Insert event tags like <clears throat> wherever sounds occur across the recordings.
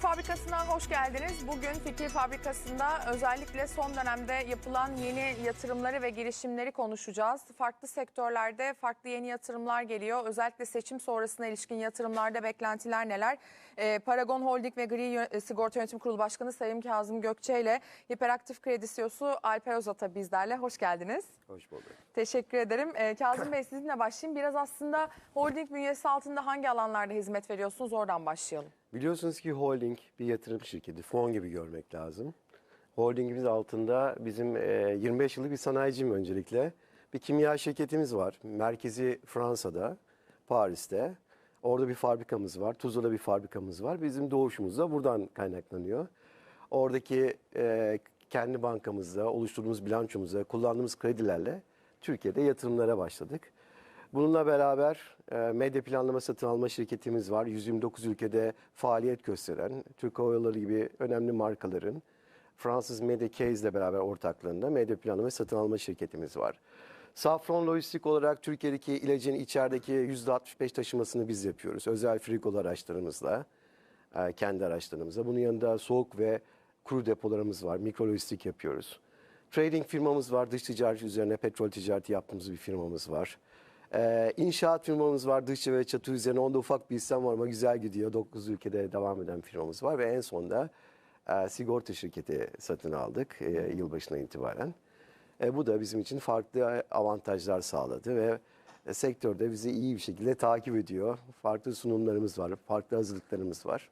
Fabrikası'na hoş geldiniz. Bugün Fikir Fabrikası'nda özellikle son dönemde yapılan yeni yatırımları ve girişimleri konuşacağız. Farklı sektörlerde farklı yeni yatırımlar geliyor. Özellikle seçim sonrasına ilişkin yatırımlarda beklentiler neler? Ee, Paragon Holding ve Gri e, Sigorta Yönetim Kurulu Başkanı Sayın Kazım Gökçe ile Hiperaktif Kredi CEO'su Alper Özata bizlerle. Hoş geldiniz. Hoş bulduk. Teşekkür ederim. Ee, Kazım Bey sizinle başlayayım. Biraz aslında holding bünyesi altında hangi alanlarda hizmet veriyorsunuz? Oradan başlayalım. Biliyorsunuz ki holding bir yatırım şirketi, fon gibi görmek lazım. Holdingimiz altında bizim e, 25 yıllık bir sanayiciyim öncelikle. Bir kimya şirketimiz var. Merkezi Fransa'da, Paris'te. Orada bir fabrikamız var. Tuzla'da bir fabrikamız var. Bizim doğuşumuz da buradan kaynaklanıyor. Oradaki e, kendi bankamızda, oluşturduğumuz bilançomuzda, kullandığımız kredilerle Türkiye'de yatırımlara başladık. Bununla beraber e, medya planlama satın alma şirketimiz var. 129 ülkede faaliyet gösteren, Türk Hava Yolları gibi önemli markaların Fransız Media Case ile beraber ortaklığında medya planlama satın alma şirketimiz var. Safron Lojistik olarak Türkiye'deki ilacın içerideki %65 taşımasını biz yapıyoruz. Özel frigol araçlarımızla, e, kendi araçlarımızla. Bunun yanında soğuk ve kuru depolarımız var. Mikro lojistik yapıyoruz. Trading firmamız var. Dış ticaret üzerine petrol ticareti yaptığımız bir firmamız var. Ee, inşaat firmamız var. Dışçı ve çatı üzerine onda ufak bir hissem var ama güzel gidiyor. 9 ülkede devam eden firmamız var ve en sonunda e, sigorta şirketi satın aldık e, yılbaşına itibaren. E, bu da bizim için farklı avantajlar sağladı ve e, sektörde bizi iyi bir şekilde takip ediyor. Farklı sunumlarımız var, farklı hazırlıklarımız var.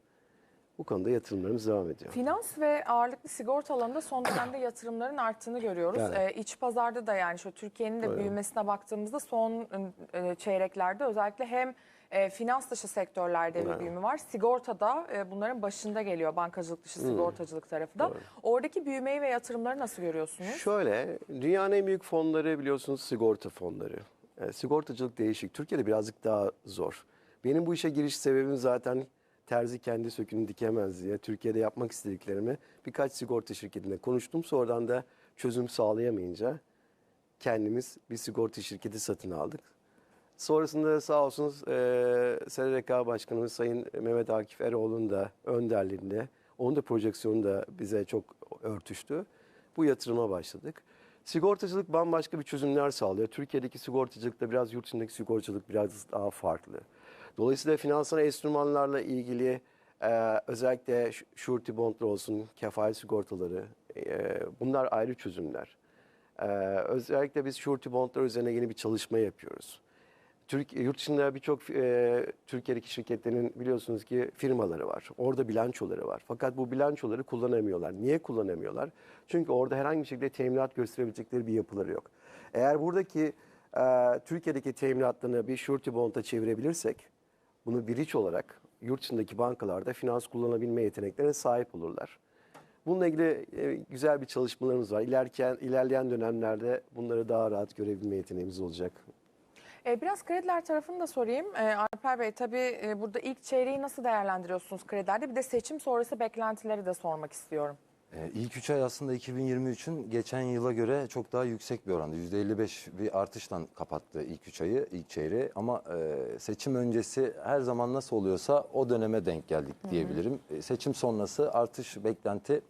Bu konuda yatırımlarımız devam ediyor. Finans ve ağırlıklı sigorta alanında son dönemde <clears throat> yatırımların arttığını görüyoruz. Evet. Ee, iç pazarda da yani şu Türkiye'nin de Öyle. büyümesine baktığımızda son e, çeyreklerde özellikle hem e, finans dışı sektörlerde bir büyüme var. Sigortada e, bunların başında geliyor bankacılık dışı sigortacılık tarafı da. Oradaki büyümeyi ve yatırımları nasıl görüyorsunuz? Şöyle, dünyanın en büyük fonları biliyorsunuz sigorta fonları. E, sigortacılık değişik. Türkiye'de birazcık daha zor. Benim bu işe giriş sebebim zaten terzi kendi sökünü dikemez diye. Türkiye'de yapmak istediklerimi birkaç sigorta şirketinde konuştum. Sonradan da çözüm sağlayamayınca kendimiz bir sigorta şirketi satın aldık. Sonrasında sağ olsun e, SRK Başkanımız Sayın Mehmet Akif Eroğlu'nun da önderliğinde, onun da projeksiyonu da bize çok örtüştü. Bu yatırıma başladık. Sigortacılık bambaşka bir çözümler sağlıyor. Türkiye'deki sigortacılıkla biraz yurt dışındaki sigortacılık biraz daha farklı. Dolayısıyla finansal enstrümanlarla ilgili e, özellikle surety bondlar olsun, kefalet sigortaları e, bunlar ayrı çözümler. Ee, özellikle biz surety bondlar üzerine yeni bir çalışma yapıyoruz. Türk, yurt dışında birçok e, Türkiye'deki şirketlerin biliyorsunuz ki firmaları var. Orada bilançoları var. Fakat bu bilançoları kullanamıyorlar. Niye kullanamıyorlar? Çünkü orada herhangi bir şekilde teminat gösterebilecekleri bir yapıları yok. Eğer buradaki e, Türkiye'deki teminatlarını bir surety bond'a çevirebilirsek bunu bir iç olarak yurt dışındaki bankalarda finans kullanabilme yeteneklerine sahip olurlar. Bununla ilgili e, güzel bir çalışmalarımız var. İlerleyen, ilerleyen dönemlerde bunları daha rahat görebilme yeteneğimiz olacak. Ee, biraz krediler tarafını da sorayım. Ee, Alper Bey tabii e, burada ilk çeyreği nasıl değerlendiriyorsunuz kredilerde? Bir de seçim sonrası beklentileri de sormak istiyorum. Ee, İlk 3 ay aslında 2023'ün geçen yıla göre çok daha yüksek bir oranda. %55 bir artışla kapattı ilk 3 ayı, ilk çeyreği. Ama e, seçim öncesi her zaman nasıl oluyorsa o döneme denk geldik diyebilirim. E, Seçim sonrası artış beklenti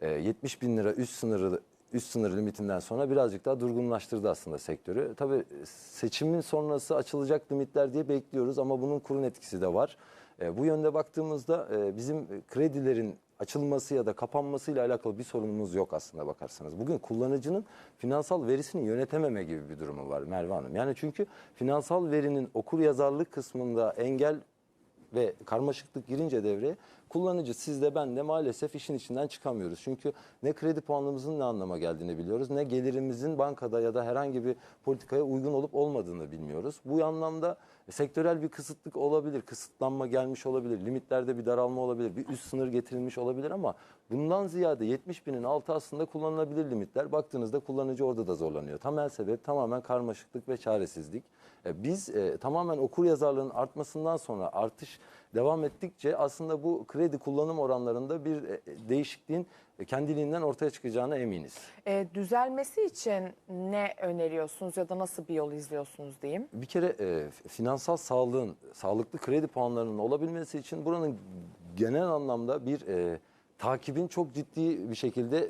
e, 70 bin lira üst sınırı üst sınır limitinden sonra birazcık daha durgunlaştırdı aslında sektörü. Tabii seçimin sonrası açılacak limitler diye bekliyoruz ama bunun kurun etkisi de var. E, bu yönde baktığımızda e, bizim kredilerin açılması ya da kapanmasıyla alakalı bir sorunumuz yok aslında bakarsanız. Bugün kullanıcının finansal verisini yönetememe gibi bir durumu var Merve Hanım. Yani çünkü finansal verinin okur yazarlık kısmında engel ve karmaşıklık girince devreye kullanıcı siz de ben de maalesef işin içinden çıkamıyoruz. Çünkü ne kredi puanımızın ne anlama geldiğini biliyoruz ne gelirimizin bankada ya da herhangi bir politikaya uygun olup olmadığını bilmiyoruz. Bu anlamda sektörel bir kısıtlık olabilir, kısıtlanma gelmiş olabilir, limitlerde bir daralma olabilir, bir üst sınır getirilmiş olabilir ama bundan ziyade 70 binin altı aslında kullanılabilir limitler. Baktığınızda kullanıcı orada da zorlanıyor. Temel sebep tamamen karmaşıklık ve çaresizlik. E, Biz e, tamamen okur yazarlığın artmasından sonra artış devam ettikçe aslında bu kredi kullanım oranlarında bir e, değişikliğin e, kendiliğinden ortaya çıkacağına eminiz. Ee, düzelmesi için ne öneriyorsunuz ya da nasıl bir yol izliyorsunuz diyeyim? Bir kere e, finansal sağlığın, sağlıklı kredi puanlarının olabilmesi için buranın genel anlamda bir e, takibin çok ciddi bir şekilde e,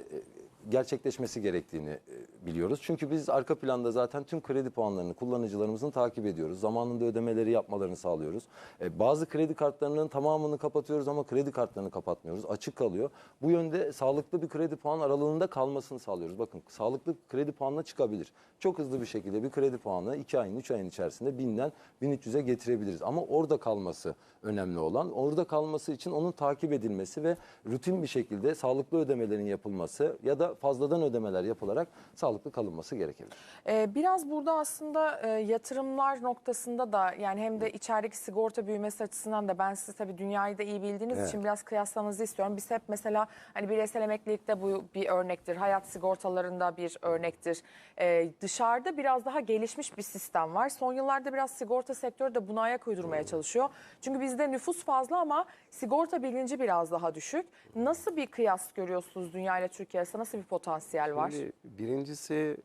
gerçekleşmesi gerektiğini e, biliyoruz. Çünkü biz arka planda zaten tüm kredi puanlarını kullanıcılarımızın takip ediyoruz. Zamanında ödemeleri yapmalarını sağlıyoruz. E, bazı kredi kartlarının tamamını kapatıyoruz ama kredi kartlarını kapatmıyoruz. Açık kalıyor. Bu yönde sağlıklı bir kredi puan aralığında kalmasını sağlıyoruz. Bakın sağlıklı kredi puanına çıkabilir. Çok hızlı bir şekilde bir kredi puanı 2 ayın 3 ayın içerisinde 1000'den 1300'e getirebiliriz. Ama orada kalması önemli olan. Orada kalması için onun takip edilmesi ve rutin bir şekilde sağlıklı ödemelerin yapılması ya da fazladan ödemeler yapılarak sağlıklı kalınması gerekebilir. Ee, biraz burada aslında e, yatırımlar noktasında da yani hem de içerideki sigorta büyümesi açısından da ben siz tabii dünyayı da iyi bildiğiniz Evet. için biraz kıyaslamanızı istiyorum. Biz hep mesela hani bireysel emeklilikte bu bir örnektir. Hayat sigortalarında bir örnektir. Ee, dışarıda biraz daha gelişmiş bir sistem var. Son yıllarda biraz sigorta sektörü de buna ayak uydurmaya çalışıyor. Çünkü bizde nüfus fazla ama sigorta bilinci biraz daha düşük. Nasıl bir kıyas görüyorsunuz dünya ile Türkiye arasında? Nasıl bir potansiyel var? Şimdi birincisi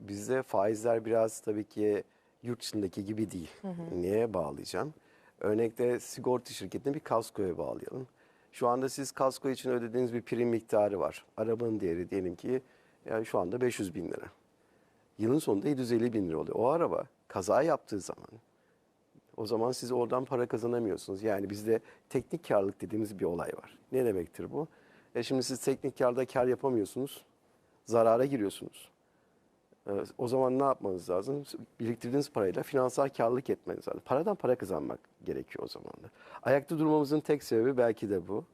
bizde faizler biraz tabii ki yurt dışındaki gibi değil. Neye bağlayacağım? Örnekte sigorta şirketini bir kaskoya bağlayalım. Şu anda siz kasko için ödediğiniz bir prim miktarı var. Arabanın değeri diyelim ki yani şu anda 500 bin lira. Yılın sonunda 750 bin lira oluyor. O araba kaza yaptığı zaman o zaman siz oradan para kazanamıyorsunuz. Yani bizde teknik karlılık dediğimiz bir olay var. Ne demektir bu? E şimdi siz teknik karda kar yapamıyorsunuz. Zarara giriyorsunuz. E, o zaman ne yapmanız lazım? Biriktirdiğiniz parayla finansal karlılık etmeniz lazım. Paradan para kazanmak gerekiyor o zaman da. Ayakta durmamızın tek sebebi belki de bu.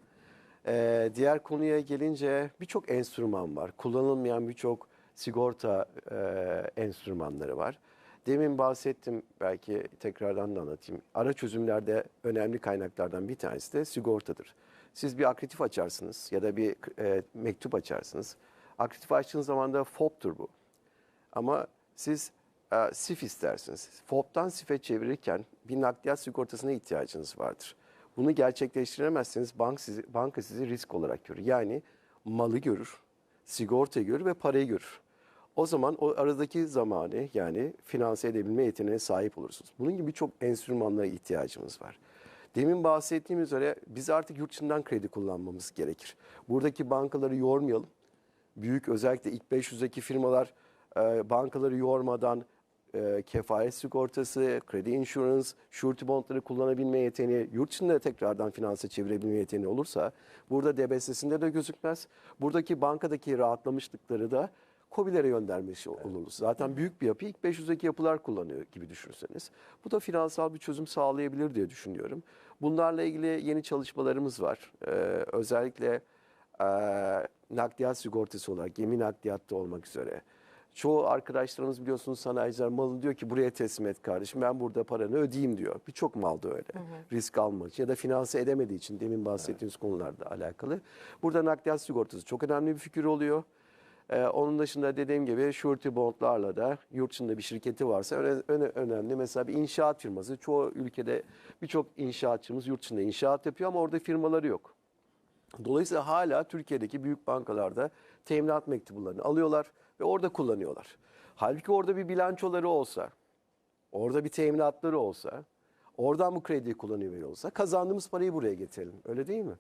E, diğer konuya gelince birçok enstrüman var. Kullanılmayan birçok sigorta e, enstrümanları var. Demin bahsettim belki tekrardan da anlatayım. Ara çözümlerde önemli kaynaklardan bir tanesi de sigortadır. Siz bir aktif açarsınız ya da bir e, mektup açarsınız. Aktif açtığınız zaman da FOB'tur bu. Ama siz e, SIF istersiniz. FOB'dan SIF'e çevirirken bir nakliyat sigortasına ihtiyacınız vardır. Bunu gerçekleştiremezseniz bank sizi, banka sizi risk olarak görür. Yani malı görür, sigortayı görür ve parayı görür. O zaman o aradaki zamanı yani finanse edebilme yeteneğine sahip olursunuz. Bunun gibi birçok enstrümanlara ihtiyacımız var. Demin bahsettiğim üzere biz artık yurt dışından kredi kullanmamız gerekir. Buradaki bankaları yormayalım. Büyük özellikle ilk 500'deki firmalar e, bankaları yormadan e, kefalet sigortası, kredi insurance, surety bondları kullanabilme yeteneği, yurt dışında tekrardan finanse çevirebilme yeteneği olursa burada DBS'sinde de gözükmez. Buradaki bankadaki rahatlamışlıkları da COBİ'lere göndermiş oluruz. Zaten büyük bir yapı ilk 500'deki yapılar kullanıyor gibi düşünürseniz. Bu da finansal bir çözüm sağlayabilir diye düşünüyorum. Bunlarla ilgili yeni çalışmalarımız var. Ee, özellikle e, nakliyat sigortası olarak, gemi nakliyatta olmak üzere. Çoğu arkadaşlarımız biliyorsunuz sanayiciler malı diyor ki buraya teslim et kardeşim ben burada paranı ödeyeyim diyor. Birçok malda öyle. Risk almak için ya da finanse edemediği için demin bahsettiğimiz konularda alakalı. Burada nakliyat sigortası çok önemli bir fikir oluyor. Ee, onun dışında dediğim gibi surety bondlarla da yurt dışında bir şirketi varsa öne, öne- önemli. Mesela bir inşaat firması. Çoğu ülkede birçok inşaatçımız yurt dışında inşaat yapıyor ama orada firmaları yok. Dolayısıyla hala Türkiye'deki büyük bankalarda teminat mektuplarını alıyorlar ve orada kullanıyorlar. Halbuki orada bir bilançoları olsa, orada bir teminatları olsa, oradan bu krediyi kullanıyor olsa kazandığımız parayı buraya getirelim. Öyle değil mi?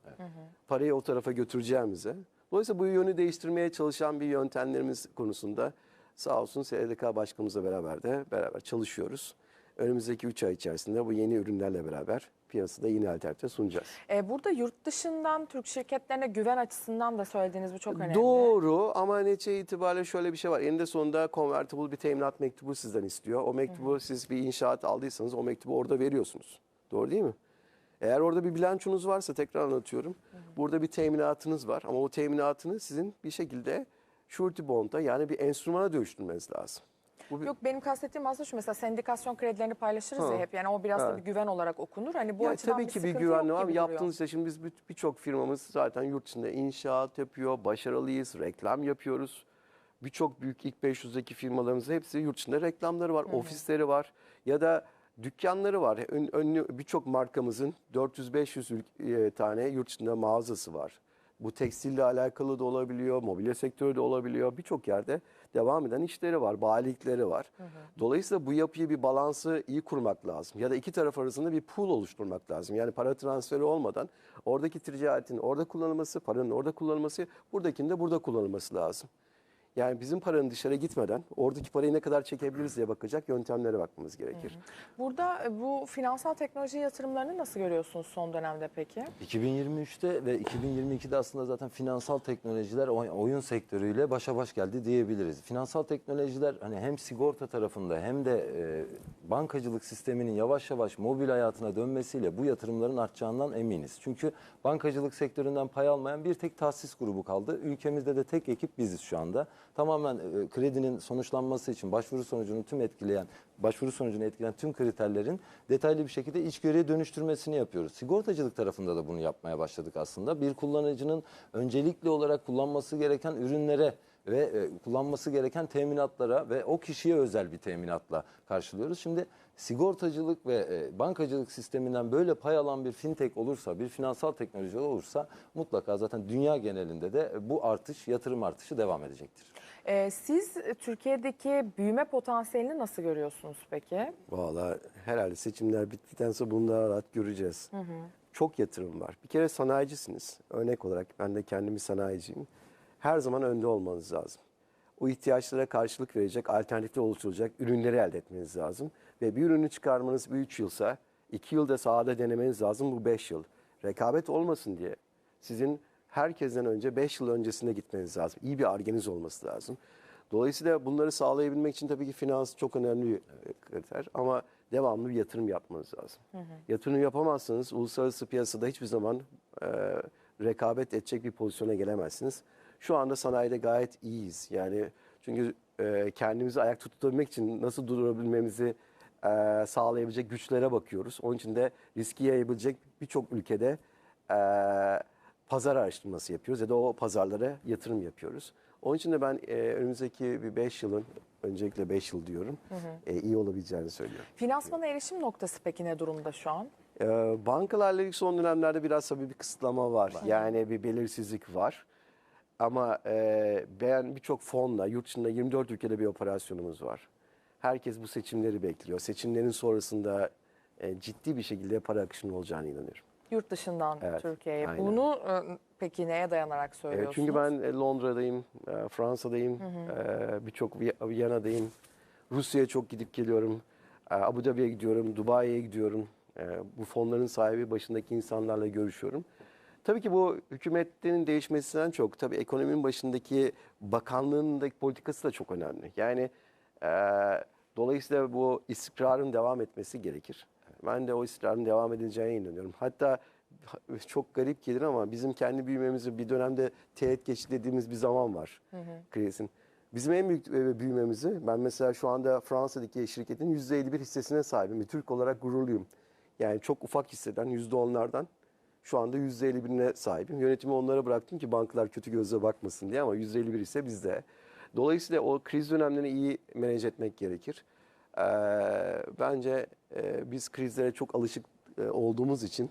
Parayı o tarafa götüreceğimize. Dolayısıyla bu yönü değiştirmeye çalışan bir yöntemlerimiz konusunda sağ olsun SDK Başkanımızla beraber de beraber çalışıyoruz. Önümüzdeki 3 ay içerisinde bu yeni ürünlerle beraber piyasada yeni alternatif sunacağız. Ee, burada yurt dışından Türk şirketlerine güven açısından da söylediğiniz bu çok önemli. Doğru ama netice itibariyle şöyle bir şey var. Eninde sonunda convertible bir teminat mektubu sizden istiyor. O mektubu siz bir inşaat aldıysanız o mektubu orada veriyorsunuz. Doğru değil mi? Eğer orada bir bilançonuz varsa tekrar anlatıyorum. Burada bir teminatınız var ama o teminatını sizin bir şekilde surety bond'a yani bir enstrümana dönüştürmeniz lazım. Bu bir- Yok benim kastettiğim aslında şu mesela sendikasyon kredilerini paylaşırız Ha. ya hep yani o biraz da Ha. bir güven olarak okunur. Hani bu Ya açıdan tabii bir ki bir sıkıntı güvenli var. Yaptığınız işte şimdi biz bir- birçok firmamız zaten yurt içinde inşaat yapıyor, başarılıyız, reklam yapıyoruz. Birçok büyük ilk 500'deki firmalarımızın hepsi yurt içinde reklamları var, ofisleri var ya da dükkanları var. Ön, önlü birçok markamızın 400-500 ül- e, tane yurt içinde mağazası var. Bu tekstille alakalı da olabiliyor, mobilya sektörü de olabiliyor. Birçok yerde devam eden işleri var, bayilikleri var. Dolayısıyla bu yapıyı bir balansı iyi kurmak lazım. Ya da iki taraf arasında bir pool oluşturmak lazım. Yani para transferi olmadan oradaki ticaretin orada kullanılması, paranın orada kullanılması, buradakinin de burada kullanılması lazım. Yani bizim paranın dışarı gitmeden oradaki parayı ne kadar çekebiliriz diye bakacak yöntemlere bakmamız gerekir. Burada e, bu finansal teknoloji yatırımlarını nasıl görüyorsunuz son dönemde peki? 2023'te ve 2022'de aslında zaten finansal teknolojiler oy- oyun sektörüyle başa baş geldi diyebiliriz. Finansal teknolojiler hani hem sigorta tarafında hem de e, bankacılık sisteminin yavaş yavaş mobil hayatına dönmesiyle bu yatırımların artacağından eminiz. Çünkü bankacılık sektöründen pay almayan bir tek tahsis grubu kaldı. Ülkemizde de tek ekip biziz şu anda. Tamamen e, kredinin sonuçlanması için başvuru sonucunu tüm etkileyen başvuru sonucunu etkileyen tüm kriterlerin detaylı bir şekilde içgörüye dönüştürmesini yapıyoruz. Sigortacılık tarafında da bunu yapmaya başladık aslında. Bir kullanıcının öncelikli olarak kullanması gereken ürünlere ve e, kullanması gereken teminatlara ve o kişiye özel bir teminatla karşılıyoruz. Şimdi sigortacılık ve e, bankacılık sisteminden böyle pay alan bir fintech olursa, bir finansal teknoloji olursa mutlaka zaten dünya genelinde de bu artış, yatırım artışı devam edecektir. E, siz Türkiye'deki büyüme potansiyelini nasıl görüyorsunuz peki? Valla herhalde seçimler bittikten sonra bunu daha rahat göreceğiz. Çok yatırım var. Bir kere sanayicisiniz. Örnek olarak ben de kendimi sanayiciyim. Her zaman önde olmanız lazım. O ihtiyaçlara karşılık verecek, alternatifler oluşturacak ürünleri elde etmeniz lazım. Ve bir ürünü çıkarmanız bir 3 yılsa, 2 yılda sahada denemeniz lazım bu 5 yıl. Rekabet olmasın diye sizin herkesten önce 5 yıl öncesinde gitmeniz lazım. İyi bir argeniz olması lazım. Dolayısıyla bunları sağlayabilmek için tabii ki finans çok önemli bir e, kriter ama devamlı bir yatırım yapmanız lazım. Yatırım yapamazsanız uluslararası piyasada hiçbir zaman e, rekabet edecek bir pozisyona gelemezsiniz. Şu anda sanayide gayet iyiyiz. Yani çünkü e, kendimizi ayakta tutabilmek için nasıl durabilmemizi e, sağlayabilecek güçlere bakıyoruz. Onun için de riski yayabilecek birçok ülkede e, pazar araştırması yapıyoruz ya da o pazarlara yatırım yapıyoruz. Onun için de ben e, önümüzdeki bir 5 yılın, öncelikle 5 yıl diyorum, e, iyi olabileceğini söylüyorum. Finansmana erişim noktası peki ne durumda şu an? Ee, bankalarla ilgili son dönemlerde biraz tabii bir kısıtlama var. Yani bir belirsizlik var. Ama e, ben birçok fonla, yurt dışında 24 ülkede bir operasyonumuz var. Herkes bu seçimleri bekliyor. Seçimlerin sonrasında e, ciddi bir şekilde para akışının olacağına inanıyorum. Yurt dışından Evet, Türkiye'ye. aynen. Bunu e, peki neye dayanarak E, söylüyorsunuz? çünkü ben e, Londra'dayım, e, Fransa'dayım, e, birçok Vi- Viyana'dayım. Rusya'ya çok gidip geliyorum. E, Abu Dhabi'ye gidiyorum, Dubai'ye gidiyorum. E, bu fonların sahibi başındaki insanlarla görüşüyorum. Tabii ki bu hükümetlerin değişmesinden çok, tabii ekonominin başındaki bakanlığındaki politikası da çok önemli. Yani e, dolayısıyla bu istikrarın devam etmesi gerekir. Ben de o istikrarın devam edileceğine inanıyorum. Hatta <laughs> çok garip gelir ama bizim kendi büyümemizi bir dönemde teğet geçti dediğimiz bir zaman var krizin. Bizim en büyük e, büyümemizi ben mesela şu anda Fransa'daki şirketin %51 hissesine sahibim. Bir Türk olarak gururluyum. Yani çok ufak hisseden %10'lardan şu anda %51'ine sahibim. Yönetimi onlara bıraktım ki bankalar kötü gözle bakmasın diye ama %51 ise bizde. Dolayısıyla o kriz dönemlerini iyi manage etmek gerekir. Ee, bence e, biz krizlere çok alışık e, olduğumuz için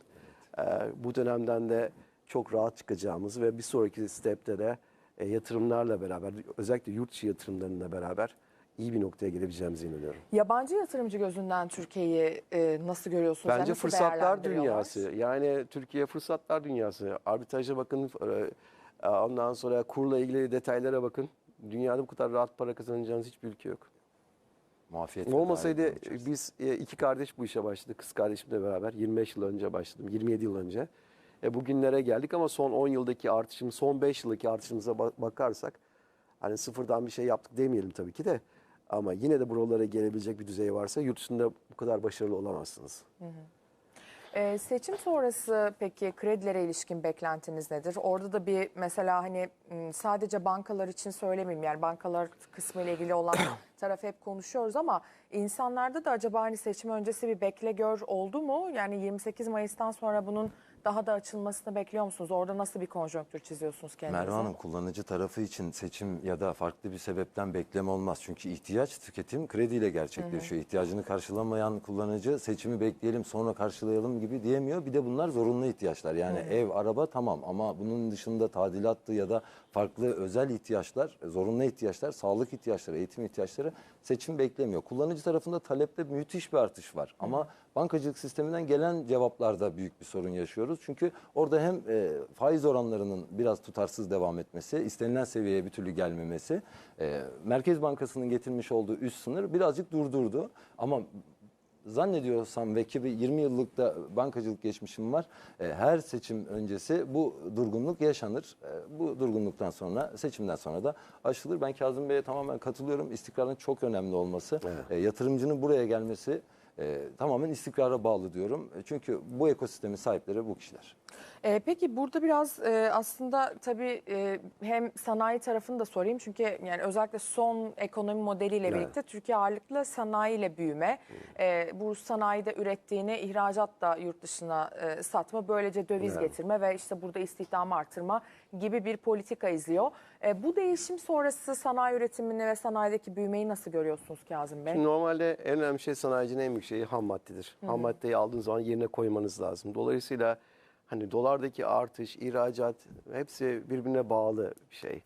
e, bu dönemden de çok rahat çıkacağımız ve bir sonraki stepte de e, yatırımlarla beraber özellikle yurt dışı yatırımlarıyla beraber iyi bir noktaya gelebileceğimize inanıyorum. Yabancı yatırımcı gözünden Türkiye'yi e, nasıl görüyorsunuz? Yani Bence nasıl fırsatlar dünyası. Yani Türkiye fırsatlar dünyası. Arbitraja bakın, e, ondan sonra kurla ilgili detaylara bakın. Dünyada bu kadar rahat para kazanacağınız hiçbir ülke yok. Muafiyet Olmasaydı içerisinde. biz e, iki kardeş bu işe başladık. Kız kardeşimle beraber 25 yıl önce başladım. 27 yıl önce. E, bugünlere geldik ama son 10 yıldaki artışımız, son 5 yıldaki artışımıza ba- bakarsak hani sıfırdan bir şey yaptık demeyelim tabii ki de. Ama yine de buralara gelebilecek bir düzey varsa yurt dışında bu kadar başarılı olamazsınız. E, seçim sonrası peki kredilere ilişkin beklentiniz nedir? Orada da bir mesela hani sadece bankalar için söylemeyeyim yani bankalar kısmı ile ilgili olan <coughs> tarafı hep konuşuyoruz ama insanlarda da acaba hani seçim öncesi bir bekle gör oldu mu? Yani 28 Mayıs'tan sonra bunun daha da açılmasını bekliyor musunuz? Orada nasıl bir konjonktür çiziyorsunuz kendinize? Merve Hanım kullanıcı tarafı için seçim ya da farklı bir sebepten bekleme olmaz. Çünkü ihtiyaç tüketim krediyle gerçekleşiyor. İhtiyacını karşılamayan kullanıcı seçimi bekleyelim sonra karşılayalım gibi diyemiyor. Bir de bunlar zorunlu ihtiyaçlar. Yani ev, araba tamam ama bunun dışında tadilattı ya da farklı özel ihtiyaçlar, zorunlu ihtiyaçlar, sağlık ihtiyaçları, eğitim ihtiyaçları seçim beklemiyor. Kullanıcı tarafında talepte müthiş bir artış var. Ama bankacılık sisteminden gelen cevaplarda büyük bir sorun yaşıyoruz. Çünkü orada hem e, faiz oranlarının biraz tutarsız devam etmesi, istenilen seviyeye bir türlü gelmemesi, e, Merkez Bankası'nın getirmiş olduğu üst sınır birazcık durdurdu. Ama zannediyorsam ve ki bir 20 yıllık da bankacılık geçmişim var. E, Her seçim öncesi bu durgunluk yaşanır. E, Bu durgunluktan sonra seçimden sonra da aşılır. Ben Kazım Bey'e tamamen katılıyorum. İstikrarın çok önemli olması, e, yatırımcının buraya gelmesi e, tamamen istikrara bağlı diyorum. Çünkü bu ekosistemin sahipleri bu kişiler. Ee, peki burada biraz e, aslında tabii e, hem sanayi tarafını da sorayım çünkü yani özellikle son ekonomi modeliyle Evet. birlikte Türkiye ağırlıklı sanayiyle büyüme, e, bu sanayide ürettiğini ihracat da yurt dışına e, satma, böylece döviz Evet. getirme ve işte burada istihdamı artırma gibi bir politika izliyor. E, bu değişim sonrası sanayi üretimini ve sanayideki büyümeyi nasıl görüyorsunuz Kazım Bey? Şimdi normalde en önemli şey sanayicinin en büyük şeyi ham maddedir. Ham maddeyi aldığınız zaman yerine koymanız lazım. Dolayısıyla hani dolardaki artış, ihracat hepsi birbirine bağlı bir şey.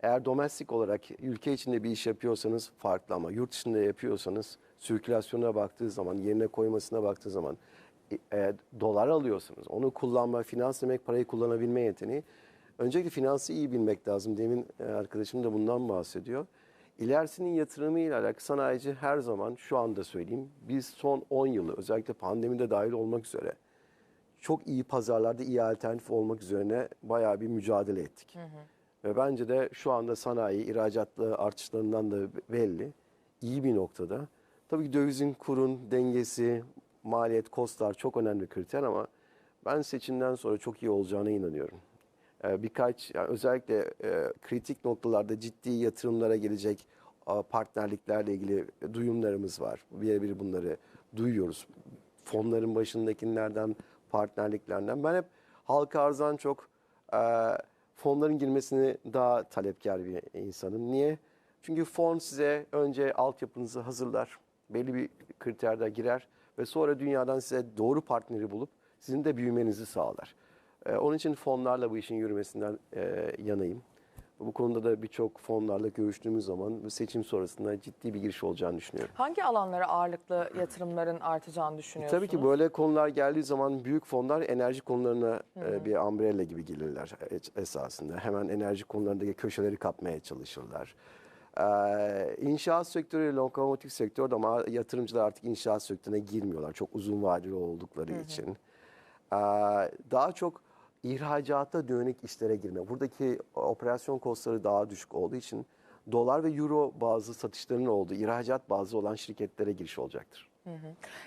Eğer domestik olarak ülke içinde bir iş yapıyorsanız farklı ama yurt dışında yapıyorsanız sirkülasyona baktığı zaman, yerine koymasına baktığı zaman e, eğer dolar alıyorsanız onu kullanma, finans demek parayı kullanabilme yeteneği. Öncelikle finansı iyi bilmek lazım. Demin e, arkadaşım da bundan bahsediyor. İlerisinin yatırımıyla alakalı sanayici her zaman şu anda söyleyeyim biz son 10 yılı özellikle pandemide dahil olmak üzere çok iyi pazarlarda iyi alternatif olmak üzerine bayağı bir mücadele ettik. Ve bence de şu anda sanayi ihracatlı artışlarından da belli. iyi bir noktada. Tabii ki dövizin kurun dengesi, maliyet, kostlar çok önemli kriter ama ben seçimden sonra çok iyi olacağına inanıyorum. Ee, Birkaç yani özellikle e, kritik noktalarda ciddi yatırımlara gelecek a, partnerliklerle ilgili duyumlarımız var. Birebir bunları duyuyoruz. Fonların başındakilerden, partnerliklerden. Ben hep halka arzdan çok e, fonların girmesini daha talepkar bir insanım. Niye? Çünkü fon size önce altyapınızı hazırlar, belli bir kriterde girer ve sonra dünyadan size doğru partneri bulup sizin de büyümenizi sağlar. Ee, onun için fonlarla bu işin yürümesinden e, yanayım. Bu konuda da birçok fonlarla görüştüğümüz zaman seçim sonrasında ciddi bir giriş olacağını düşünüyorum. Hangi alanlara ağırlıklı yatırımların artacağını düşünüyorsunuz? Tabii ki böyle konular geldiği zaman büyük fonlar enerji konularına e, bir umbrella gibi gelirler e- esasında. Hemen enerji konularındaki köşeleri kapmaya çalışırlar. Ee, inşaat sektörü, lokomotif sektör de ama yatırımcılar artık inşaat sektörüne girmiyorlar. Çok uzun vadeli oldukları için. Ee, daha çok ihracata dönük işlere girme. Buradaki operasyon kostları daha düşük olduğu için dolar ve euro bazı satışlarının olduğu ihracat bazı olan şirketlere giriş olacaktır.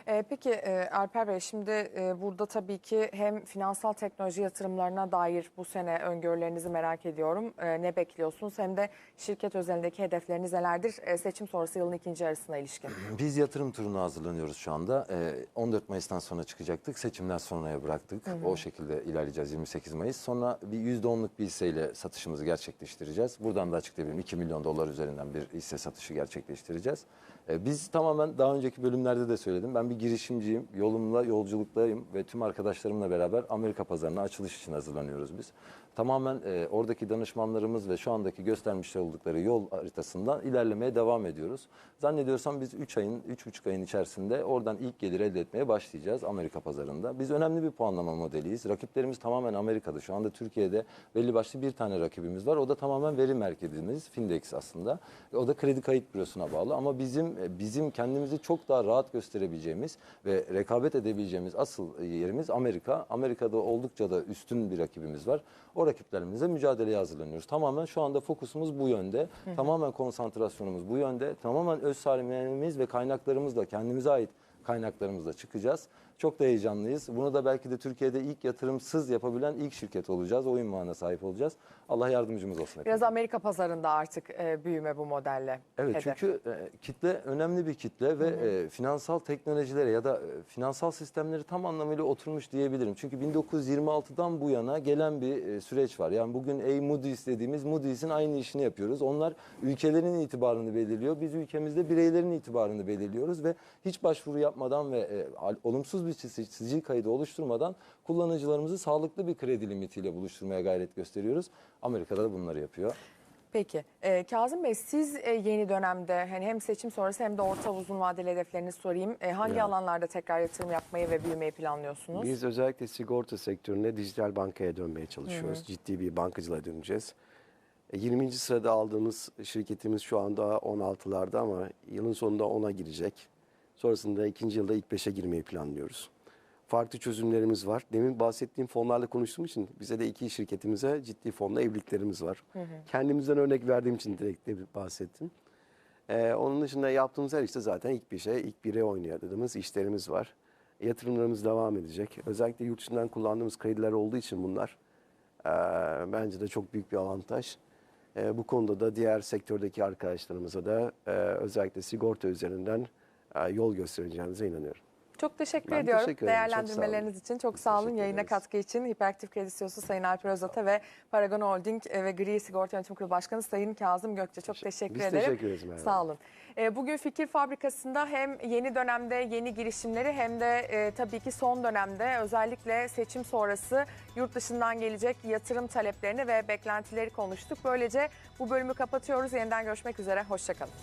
Ee, peki e, Alper Bey şimdi e, burada tabii ki hem finansal teknoloji yatırımlarına dair bu sene öngörülerinizi merak ediyorum. E, ne bekliyorsunuz? Hem de şirket özelindeki hedefleriniz nelerdir? E, seçim sonrası yılın ikinci yarısına ilişkin. <clears throat> Biz yatırım turuna hazırlanıyoruz şu anda. Ee, 14 Mayıs'tan sonra çıkacaktık. Seçimden sonraya bıraktık. O şekilde ilerleyeceğiz 28 Mayıs. Sonra bir %10'luk bir hisseyle satışımızı gerçekleştireceğiz. Buradan da açıklayabilirim. 2 milyon dolar üzerinden bir hisse satışı gerçekleştireceğiz. Ee, biz tamamen daha önceki bölümlerde de söyledim. Ben bir girişimciyim. Yolumla yolculuktayım ve tüm arkadaşlarımla beraber Amerika pazarına açılış için hazırlanıyoruz biz. Tamamen e, oradaki danışmanlarımız ve şu andaki göstermiş oldukları yol haritasından ilerlemeye devam ediyoruz. Zannediyorsam biz 3 ayın, 3,5 ayın içerisinde oradan ilk gelir elde etmeye başlayacağız Amerika pazarında. Biz önemli bir puanlama modeliyiz. Rakiplerimiz tamamen Amerika'da. Şu anda Türkiye'de belli başlı bir tane rakibimiz var. O da tamamen veri merkezimiz, Findex aslında. O da kredi kayıt bürosuna bağlı ama bizim bizim kendimizi çok daha rahat gösterebileceğimiz ve rekabet edebileceğimiz asıl yerimiz Amerika. Amerika'da oldukça da üstün bir rakibimiz var. O rakiplerimizle mücadeleye hazırlanıyoruz. Tamamen şu anda fokusumuz bu yönde. Tamamen konsantrasyonumuz bu yönde. Tamamen öz salimlerimiz ve kaynaklarımızla kendimize ait kaynaklarımızla çıkacağız. Çok da heyecanlıyız. Bunu da belki de Türkiye'de ilk yatırımsız yapabilen ilk şirket olacağız. O ünvana sahip olacağız. Allah yardımcımız olsun. hepimize. Biraz Amerika pazarında artık e, büyüme bu modelle. Evet hedef. çünkü e, kitle önemli bir kitle ve e, finansal teknolojilere ya da e, finansal sistemleri tam anlamıyla oturmuş diyebilirim. Çünkü 1926'dan bu yana gelen bir e, süreç var. Yani bugün ey Moody's dediğimiz Moody's'in aynı işini yapıyoruz. Onlar ülkelerin itibarını belirliyor. Biz ülkemizde bireylerin itibarını belirliyoruz ve hiç başvuru yapmadan ve e, olumsuz bir sicil kaydı oluşturmadan kullanıcılarımızı sağlıklı bir kredi limitiyle buluşturmaya gayret gösteriyoruz. Amerika'da da bunları yapıyor. Peki e, Kazım Bey siz e, yeni dönemde hani hem seçim sonrası hem de orta uzun vadeli hedeflerinizi sorayım. E, hangi Yani. alanlarda tekrar yatırım yapmayı ve büyümeyi planlıyorsunuz? Biz özellikle sigorta sektöründe dijital bankaya dönmeye çalışıyoruz. Ciddi bir bankacılığa döneceğiz. E, 20. sırada aldığımız şirketimiz şu anda 16'larda ama yılın sonunda 10'a girecek. Sonrasında ikinci yılda ilk 5'e girmeyi planlıyoruz. Farklı çözümlerimiz var. Demin bahsettiğim fonlarla konuştuğum için bize de iki şirketimize ciddi fonla evliliklerimiz var. Kendimizden örnek verdiğim için direkt de bahsettim. Ee, onun dışında yaptığımız her işte zaten ilk bir şey, ilk bire oynadığımız işlerimiz var. Yatırımlarımız devam edecek. Özellikle yurt dışından kullandığımız krediler olduğu için bunlar ee, bence de çok büyük bir avantaj. Ee, bu konuda da diğer sektördeki arkadaşlarımıza da e, özellikle sigorta üzerinden e, yol göstereceğimize inanıyorum. Çok teşekkür Ben ediyorum teşekkür ederim. Çok değerlendirmeleriniz için. Çok sağ olun. Yayına ederiz. katkı için Hiperaktif Kredi CEO'su Sayın Alper Özata ve Paragon Holding e, ve Gri Sigorta Yönetim Kurulu Başkanı Sayın Kazım Gökçe. Çok teşekkür Biz ederim. teşekkür ederiz. Sağ olun. E, Bugün Fikir Fabrikası'nda hem yeni dönemde yeni girişimleri hem de e, tabii ki son dönemde özellikle seçim sonrası yurt dışından gelecek yatırım taleplerini ve beklentileri konuştuk. Böylece bu bölümü kapatıyoruz. Yeniden görüşmek üzere. Hoşçakalın.